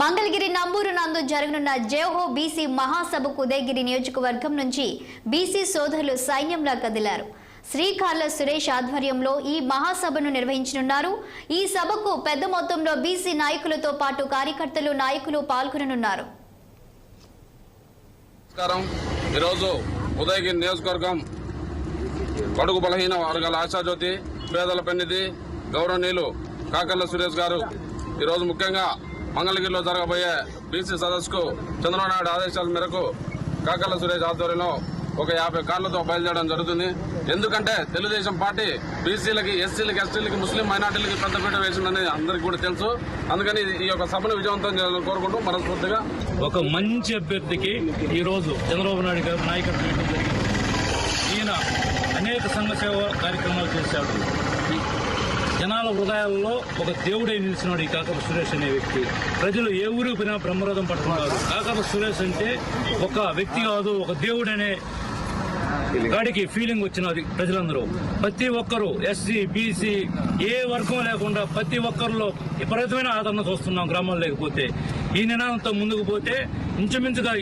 మంగళగిరి నంబూరు నందు జరగనున్న జేహో బీసీ మహాసభకు ఉదయగిరి నియోజకవర్గం నుంచి బీసీ సోదరులు సైన్యంలా కదిలారు. శ్రీకార్ల సురేష్ ఆధ్వర్యంలో ఈ మహాసభను నిర్వహించనున్నారు. ఈ సభకు పెద్ద మొత్తంలో బీసీ నాయకులతో పాటు కార్యకర్తలు నాయకులు పాల్గొననున్నారు. ఈరోజు ఉదయగిరి నియోజకవర్గం కడుగు బలహీన వర్గాల ఆశాజ్యోతి పేదల పెన్నిధి గౌరవనీయులు కాకర్ల సురేష్ గారు. ఈరోజు ముఖ్యంగా మంగళగిరిలో జరగబోయే బీసీ సదస్సుకు చంద్రబాబు నాయుడు ఆదేశాల మేరకు కాకల సురేష్ ఆధ్వర్యంలో ఒక యాభై కార్లతో బయలుదేరడం జరుగుతుంది. ఎందుకంటే తెలుగుదేశం పార్టీ బీసీలకి ఎస్సీలకి ఎస్టీలకి ముస్లిం మైనార్టీలకి పెద్దపీట వేసిందని అందరికీ కూడా తెలుసు. అందుకని ఈ యొక్క సభను విజయవంతం చేయాలని కోరుకుంటూ మనస్ఫూర్తిగా ఒక మంచి అభ్యర్థికి ఈ రోజు చంద్రబాబు నాయుడు గారు నాయకత్వం జరిగింది. ఈయన అనేక సంఘ సేవ కార్యక్రమాలు చేశాడు. జనాల హృదయాల్లో ఒక దేవుడై నిలిచినాడు ఈ కాకర సురేష్ అనే వ్యక్తి. ప్రజలు ఏ ఊరికి పోయినా బ్రహ్మరథం పట్టుకున్నారు. కాకర సురేష్ అంటే ఒక వ్యక్తి కాదు ఒక దేవుడనే గాడికి ఫీలింగ్ వచ్చినది ప్రజలందరూ. ప్రతి ఒక్కరు ఎస్సీ బీసీ ఏ వర్గం లేకుండా ప్రతి ఒక్కరిలో విపరీతమైన ఆదరణ చూస్తున్నాం గ్రామాలు లేకపోతే ఈ నినాదంతో ముందుకు పోతే ఇంచుమించుగా